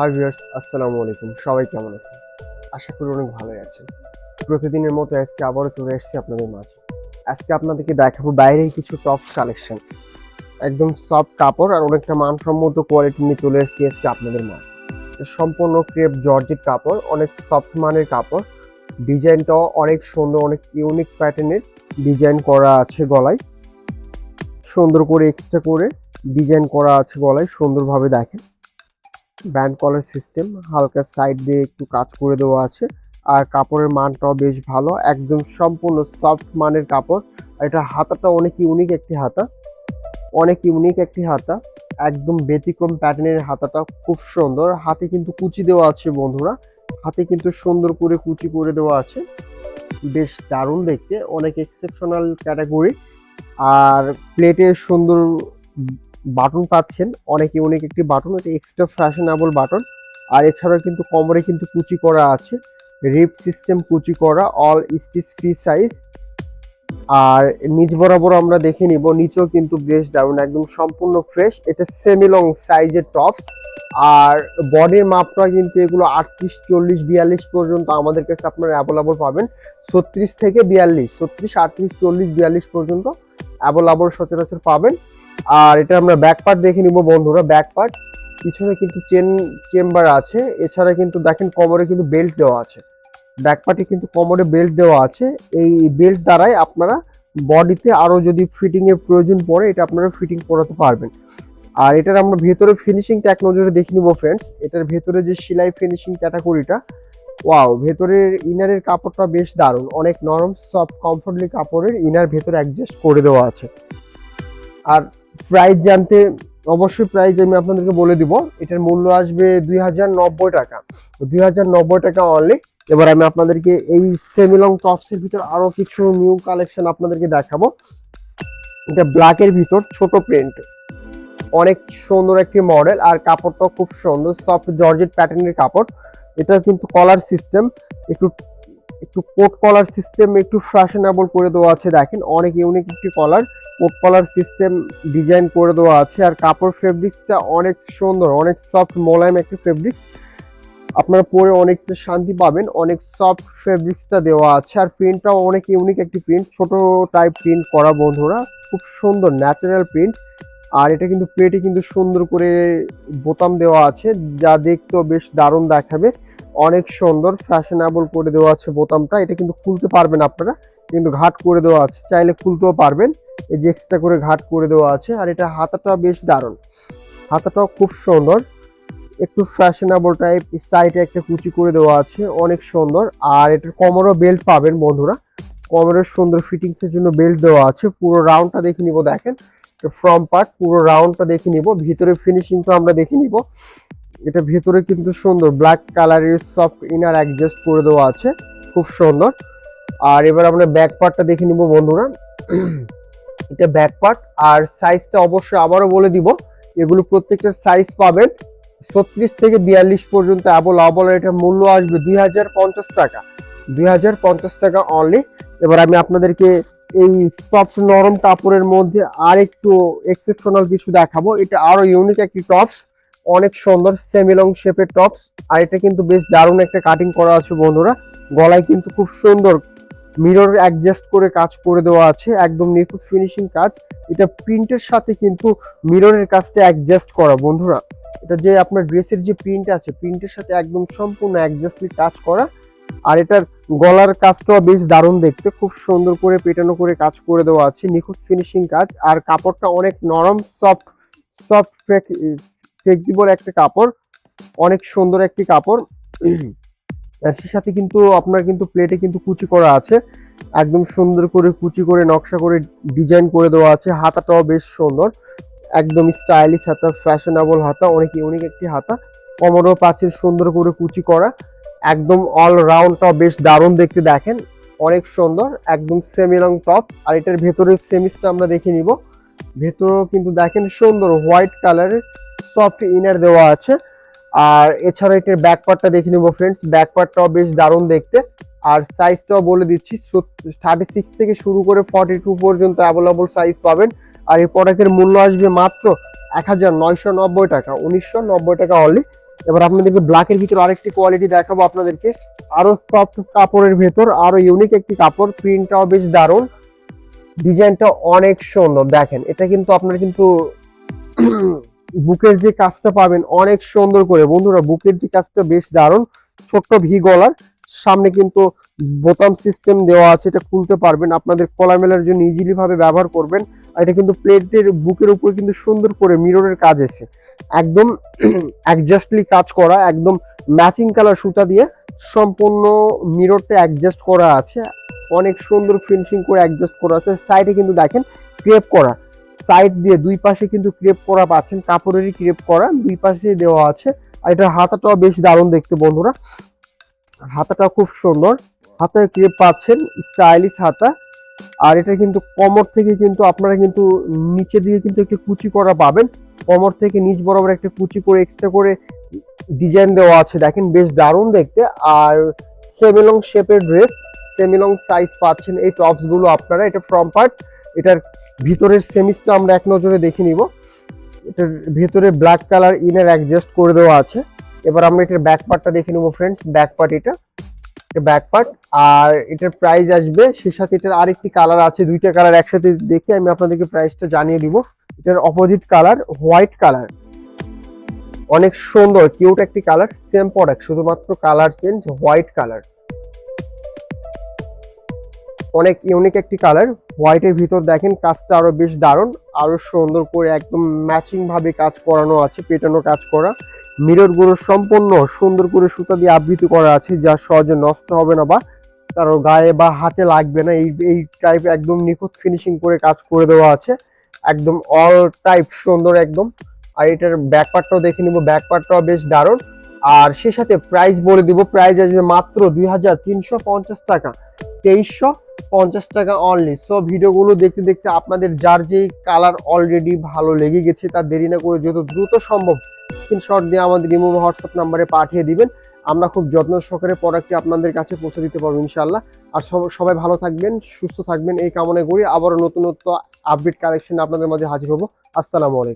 Hi viewers আসসালামু আলাইকুম। সবাই কেমন আছেন? আশা করি অনেক ভালোই আছেন। প্রতিদিনের মতো আজকে আবারও চলে এসেছি আপনাদের মাঝে। আজকে আপনাদেরকে দেখাবো বাইরে কিছু টপ কালেকশন একদম সফট কাপড় আর অনেকটা মানসম্মত কোয়ালিটি নিয়ে চলে এসেছি আজকে আপনাদের মাঝে। সম্পূর্ণ ক্রেপ জর্জেট কাপড়, অনেক সফট মানের কাপড়। ডিজাইনটাও অনেক সুন্দর, অনেক ইউনিক প্যাটার্নের ডিজাইন করা আছে গলায়। সুন্দর করে এক্সট্রা করে ডিজাইন করা আছে গলায়, সুন্দরভাবে দেখেন। ব্যান্ড কলার সিস্টেম, হালকা সাইড দিয়ে একটু কাজ করে দেওয়া আছে। আর কাপড়ের মানটাও বেশ ভালো, একদম সম্পূর্ণ সফট মানের কাপড়। আর এটা হাতাটা অনেক ইউনিক একটি হাতা। অনেক ইউনিক একটি হাতা। একদম ব্যতিক্রম প্যাটার্নের হাতাটা খুব সুন্দর। হাতে কিন্তু কুচি দেওয়া আছে বন্ধুরা। হাতে কিন্তু সুন্দর করে কুচি করে দেওয়া আছে। বেশ দারুণ দেখতে, অনেক এক্সেপশনাল ক্যাটাগরি আর প্লেটে সুন্দর বাটন পাচ্ছেন। অনেক ইউনিক একটি বাটন এটা এক্সট্রা ফ্যাশনেবল বাটন। আর এছাড়াও কিন্তু কোমরে কিন্তু কুচি করা আছে। রিপ সিস্টেম কুচি করা অল স্টিচ ফ্রি সাইজ আর নিচ বরাবর আমরা দেখে নিব, নিচেও কিন্তু বেশ দারুণ, একদম সম্পূর্ণ ফ্রেশ এটা সেমি লং সাইজের টপস আর বডির মাপটা কিন্তু এগুলো আটত্রিশ, চল্লিশ, বিয়াল্লিশ পর্যন্ত আমাদের কাছে আপনারা অ্যাভেলেবল পাবেন। ছত্রিশ থেকে বিয়াল্লিশ, ছত্রিশ, আটত্রিশ, চল্লিশ, বিয়াল্লিশ পর্যন্ত অ্যাভেলেবল সচরাচর পাবেন। আর এটা আমরা ব্যাক পার্ট দেখে নিব বন্ধুরা ব্যাক পার্ট পিছনে কিন্তু চেন চেম্বার আছে। এছাড়া কিন্তু দেখেন কোমরে কিন্তু বেল্ট দেওয়া আছে। ব্যাক পার্টে কিন্তু কোমরে বেল্ট দেওয়া আছে। এই বেল্ট দ্বারাই আপনারা বডিতে আরও যদি ফিটিংয়ের প্রয়োজন পড়ে, এটা আপনারা ফিটিং করাতে পারবেন। আর এটার আমরা ভেতরে ফিনিশিংটা এক নজরে দেখে নিব ফ্রেন্ডস এটার ভেতরে যে সেলাই ফিনিশিং ক্যাটাগরিটা ওয়াও ভেতরের ইনারের কাপড়টা বেশ দারুণ। অনেক নরম সফট কমফোর্টলি কাপড়ের ইনার ভেতরে অ্যাডজাস্ট করে দেওয়া আছে। আর প্রাইস জানতে অবশ্যই প্রাইস আমি আপনাদেরকে বলে দিব। এটার মূল্য আসবে দুই হাজার নব্বই টাকা। দুই হাজার নব্বই টাকা অনলি এবার আমি আপনাদেরকে এই সেমিলং টপসের ভিতর আরও কিছু নিউ কালেকশন আপনাদেরকে দেখাবো। এটা ব্ল্যাকের ভিতর, ছোট প্রিন্ট অনেক সুন্দর একটি মডেল আর কাপড়টাও খুব সুন্দর সফট জর্জেট প্যাটার্নের কাপড়। এটা কিন্তু কলার সিস্টেম একটু একটু কোট কলার সিস্টেম একটু ফ্যাশনেবল করে দেওয়া আছে। দেখেন, অনেক ইউনিক একটি collar coat collar system design করে দেওয়া আছে। আর কাপড় ফেব্রিক্সটা অনেক সুন্দর, অনেক সফট মোলায়েম একটি ফেব্রিক্স আপনারা পরে অনেকটা শান্তি পাবেন, অনেক সফট ফেব্রিক্সটা দেওয়া আছে। আর প্রিন্টটাও অনেক ইউনিক একটি প্রিন্ট ছোট টাইপ প্রিন্ট করা বন্ধুরা, খুব সুন্দর ন্যাচারাল প্রিন্ট আর এটা কিন্তু প্লেটে কিন্তু সুন্দর করে বোতাম দেওয়া আছে, যা দেখতেও বেশ দারুণ দেখাবে। অনেক সুন্দর ফ্যাশনেবল করে দেওয়া আছে বোতামটা। এটা কিন্তু খুলতে পারবেন আপনারা, কিন্তু ঘাট করে দেওয়া আছে। চাইলে খুলতেও পারবেন, এই যে এক্সট্রা করে ঘাট করে দেওয়া আছে। আর এটা হাতাটা বেশ দারুণ। হাতাটাও খুব সুন্দর। একটু ফ্যাশনেবল টাইপ সাইডে একটা কুচি করে দেওয়া আছে, অনেক সুন্দর। আর এটার কোমরও বেল্ট পাবেন বন্ধুরা। কোমরের সুন্দর ফিটিংসের জন্য বেল্ট দেওয়া আছে। পুরো রাউন্ডটা দেখে নিব, দেখেন। ফ্রম পার্ট পুরো রাউন্ডটা দেখে নিব। ভিতরে ফিনিশিংটা আমরা দেখে নিব। এটা ভেতরে কিন্তু সুন্দর ব্ল্যাক কালারের সফট ইনার অ্যাডজাস্ট করে দেওয়া আছে, খুব সুন্দর। আর এবার আমরা ব্যাক পার্টটা দেখে নিব বন্ধুরা। এটা ব্যাক পার্ট আর সাইজটা অবশ্যই আবারও বলে দিব, এগুলো প্রত্যেকটা সাইজ পাবেন। ছত্রিশ থেকে বিয়াল্লিশ পর্যন্ত অ্যাবল আবল এটা মূল্য আসবে দুই হাজার পঞ্চাশ টাকা। দুই হাজার পঞ্চাশ টাকা অনলি এবার আমি আপনাদেরকে এই সফট নরম কাপড়ের মধ্যে আর একটু এক্সেপশনাল কিছু দেখাবো। এটা আরও ইউনিক একটি টপস অনেক সুন্দর সেমিলং শেপের টপস আর এটা কিন্তু বেশ দারুণ একটা কাটিং করা আছে বন্ধুরা। গলায় কিন্তু খুব সুন্দর মিরর অ্যাডজাস্ট করে কাজ করে দেওয়া আছে, একদম নিখুঁত ফিনিশিং কাজ। এটা প্রিন্টের সাথে কিন্তু মিররের কাজটা অ্যাডজাস্ট করা বন্ধুরা। এটা যে আপনার ড্রেসের যে প্রিন্ট আছে প্রিন্টের সাথে একদম সম্পূর্ণ অ্যাডজাস্টলি কাজ করা। আর এটার গলার কাজটাও বেশ দারুণ দেখতে, খুব সুন্দর করে পেটানো করে কাজ করে দেওয়া আছে, নিখুঁত ফিনিশিং কাজ। আর কাপড়টা অনেক নরম সফট সফট ফ্লেক্সিবল একটা কাপড়, অনেক সুন্দর একটি কাপড়। সে সাথে কিন্তু আপনার কিন্তু প্লেটে কিন্তু কুচি করা আছে। একদম সুন্দর করে কুচি করে, নকশা করে ডিজাইন করে দেওয়া আছে। হাতাটাও বেশ সুন্দর। একদম স্টাইলিশ হাতা ফ্যাশনেবল হাতা, অনেক ইউনিক একটি হাতা। কোমরও পাচ্ছেন সুন্দর করে কুচি করা। একদম অল রাউন্ডটা বেশ দারুণ দেখতে দেখেন। অনেক সুন্দর, একদম সেমি লং টপ আর এটার ভেতরের সেমিসটা আমরা দেখে নিব। ভেতরেও কিন্তু দেখেন সুন্দর হোয়াইট কালারের সফট ইনার দেওয়া আছে। আর এছাড়া এটার ব্যাক পার্টটা দেখে নিব ফ্রেন্ডস ব্যাক পার্টটাও বেশ দারুণ দেখতে। আর সাইজটাও বলে দিচ্ছি থার্টি সিক্স থেকে শুরু করে ফর্টি টু পর্যন্ত অ্যাভেলেবল সাইজ পাবেন। আর এই প্রোডাক্টের মূল্য আসবে মাত্র এক হাজার নয়শো নব্বই টাকা, উনিশশো নব্বই টাকা অনলি এবার আপনাদেরকে ব্ল্যাকের ভিতর আরেকটি কোয়ালিটি দেখাবো আপনাদেরকে। আরও সফট কাপড়ের ভেতর আরও ইউনিক একটি কাপড়। প্রিন্টটাও বেশ দারুণ। ডিজাইনটা অনেক সুন্দর। দেখেন, এটা কিন্তু আপনার কিন্তু বুকের যে কাজটা পাবেন অনেক সুন্দর করে। বন্ধুরা, বুকের যে কাজটা বেশ দারুণ, ছোট্ট ভি গলার। সামনে কিন্তু বোতাম সিস্টেম দেওয়া আছে, এটা খুলতে পারবেন। আপনাদের কলা মেলার জন্য ইজিলি ভাবে ব্যবহার করবেন। এটা কিন্তু প্লেটের বুকের উপর কিন্তু সুন্দর করে মিররের কাজ এসে একদম অ্যাডজাস্টলি কাজ করা, একদম ম্যাচিং কালার সুতা দিয়ে সম্পূর্ণ মিররটা অ্যাডজাস্ট করা আছে। অনেক সুন্দর ফিনিশিং করে অ্যাডজাস্ট করা আছে। সাইডে কিন্তু দেখেন ক্রেপ করা। সাইড দিয়ে দুই পাশে কিন্তু ক্রেপ করা পাচ্ছেন, কাপড়েরই ক্রেপ করা, দুই পাশে দেওয়া আছে। আর এটার হাতাটাও বেশ দারুণ দেখতে বন্ধুরা। হাতাটা খুব সুন্দর। হাতায় ক্রেপ পাচ্ছেন, স্টাইলিশ হাতা। আর এটা কিন্তু কোমর থেকে কিন্তু আপনারা কিন্তু নিচে দিয়ে কিন্তু একটু কুচি করা পাবেন। কোমর থেকে নিচ বরাবর একটা কুচি করে এক্সট্রা করে ডিজাইন দেওয়া আছে। দেখেন, বেশ দারুণ দেখতে। আর সেমিলং শেপের ড্রেস সেমিলং সাইজ পাচ্ছেন এই টপসগুলো আপনারা। এটা ফ্রম পার্ট এটার ভিতরের সেমিসটা আমরা এক নজরে দেখে নিব। এটার ভিতরে ব্ল্যাক কালার ইনার অ্যাডজাস্ট করে দেওয়া আছে। এবার আমরা এটার ব্যাক পার্টটা দেখে নেব ফ্রেন্ডস ব্যাক পার্ট এটা। এটা ব্যাক পার্ট আর এটার প্রাইস আসবে, সেই সাথে এটার আরেকটি কালার আছে, দুইটা কালার একসাথে দেখে আমি আপনাদেরকে প্রাইসটা জানিয়ে দিব। এটার অপোজিট কালার হোয়াইট কালার অনেক সুন্দর কিউট একটি কালার সেম প্রোডাক্ট শুধুমাত্র কালার চেঞ্জ হোয়াইট কালার অনেক ইউনিক একটি কালার হোয়াইটের ভিতর দেখেন, কাজটা আরও বেশ দারুণ, আরও সুন্দর করে একদম ম্যাচিং ভাবে কাজ করানো আছে, পেটানো কাজ করা। মিররগুলো সম্পূর্ণ সুন্দর করে সুতা দিয়ে আবৃত করা আছে, যা সহজে নষ্ট হবে না বা কারও গায়ে বা হাতে লাগবে না। এই এই টাইপ একদম নিখুঁত ফিনিশিং করে কাজ করে দেওয়া আছে। একদম অল টাইপ সুন্দর একদম। আর এটার ব্যাক পার্টটাও দেখে নিব ব্যাক পার্টটাও বেশ দারুণ। আর সে সাথে প্রাইস বলে দিব প্রাইস আসবে মাত্র দুই হাজার তিনশো পঞ্চাশ টাকা। তেইশশো পঞ্চাশ টাকা অনলি সো ভিডিওগুলো দেখতে দেখতে আপনাদের যার যেই কালার অলরেডি ভালো লেগে গেছে, তার দেরি না করে যত দ্রুত সম্ভব স্ক্রিনশট দিয়ে আমাদের ইমো হোয়াটসঅ্যাপ নাম্বারে পাঠিয়ে দিবেন। আমরা খুব যত্ন সহকারে প্রোডাক্টটি আপনাদের কাছে পৌঁছে দিতে পারব ইনশাল্লাহ আর সব- সবাই ভালো থাকবেন, সুস্থ থাকবেন, এই কামনা করি। আবারও নতুনত্ব আপডেট কালেকশন আপনাদের মাঝে হাজির হব। আসসালামু আলাইকুম।